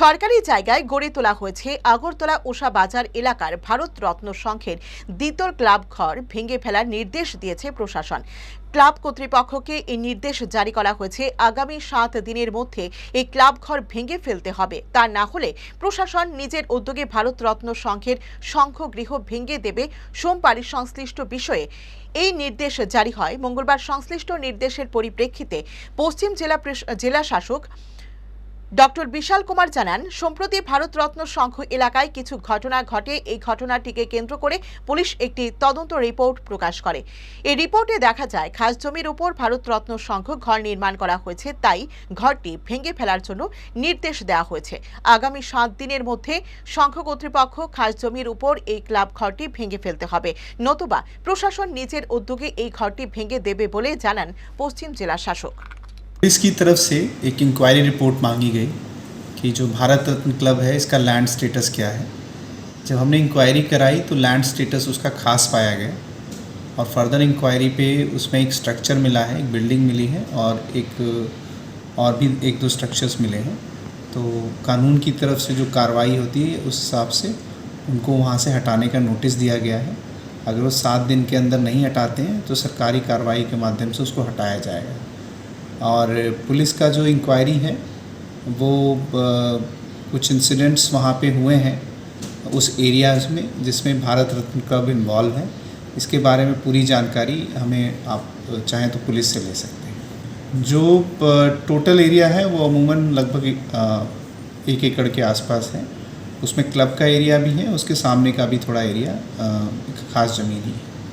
সরকারি জায়গায় গড়ে তোলা হয়েছে আগরতলা উষা বাজার এলাকার ভারত রত্ন সংঘের দ্বিতল ক্লাব ঘর ভেঙে ফেলার নির্দেশ দিয়েছে প্রশাসন। ক্লাব কর্তৃপক্ষকে এই নির্দেশ জারি করা হয়েছে। আগামী সাত দিনের মধ্যে এই ক্লাব ঘর ভেঙে ফেলতে হবে। তা না হলে প্রশাসন নিজের উদ্যোগে ভারত রত্ন সংঘের সংঘগৃহ ভেঙে দেবে। সোমবারই সংশ্লিষ্ট বিষয়ে এই নির্দেশ জারি হয়। মঙ্গলবার সংশ্লিষ্ট নির্দেশের পরিপ্রেক্ষিতে পশ্চিম জেলা জেলা শাসক ডক্টর বিশাল কুমার জানান, সম্প্রতি ভারতরত্ন সংঘ এলাকায় কিছু ঘটনা ঘটে। এই ঘটনাটিকে কেন্দ্র করে পুলিশ একটি তদন্ত রিপোর্ট প্রকাশ করে। এই রিপোর্টে দেখা যায়, খাস জমির উপর ভারতরত্ন সংঘ ঘর নির্মাণ করা হয়েছে, তাই ঘরটি ভেঙে ফেলার জন্য নির্দেশ দেওয়া হয়েছে। আগামী সাত দিনের মধ্যে সংঘ কর্তৃপক্ষ খাস জমির উপর এই ক্লাব ঘরটি ভেঙে ফেলতে হবে। নতুবা প্রশাসন নিজের উদ্যোগে এই ঘরটি ভেঙে দেবে বলে জানান পশ্চিম জেলা শাসক। पुलिस की तरफ़ से एक इंक्वायरी रिपोर्ट मांगी गई कि जो भारत रत्न क्लब है, इसका लैंड स्टेटस क्या है? जब हमने इंक्वायरी कराई तो लैंड स्टेटस उसका खास पाया गया और फर्दर इंक्वायरी पे उसमें एक स्ट्रक्चर मिला है, एक बिल्डिंग मिली है और एक, और भी एक दो स्ट्रक्चर्स मिले हैं। तो कानून की तरफ़ से जो कार्रवाई होती है, उस हिसाब से उनको वहाँ से हटाने का नोटिस दिया गया है। अगर वो सात दिन के अंदर नहीं हटाते हैं तो सरकारी कार्रवाई के माध्यम से उसको हटाया जाएगा। और पुलिस का जो इंक्वायरी है, वो कुछ इंसिडेंट्स वहाँ पे हुए हैं उस एरियाज़ में जिसमें भारत रत्न क्लब इन्वॉल्व है। इसके बारे में पूरी जानकारी हमें आप चाहें तो पुलिस से ले सकते हैं। जो टोटल एरिया है, वो अमूमन लगभग एक एकड़ के आसपास है। उसमें क्लब का एरिया भी है, उसके सामने का भी थोड़ा एरिया खास ज़मीन ही है।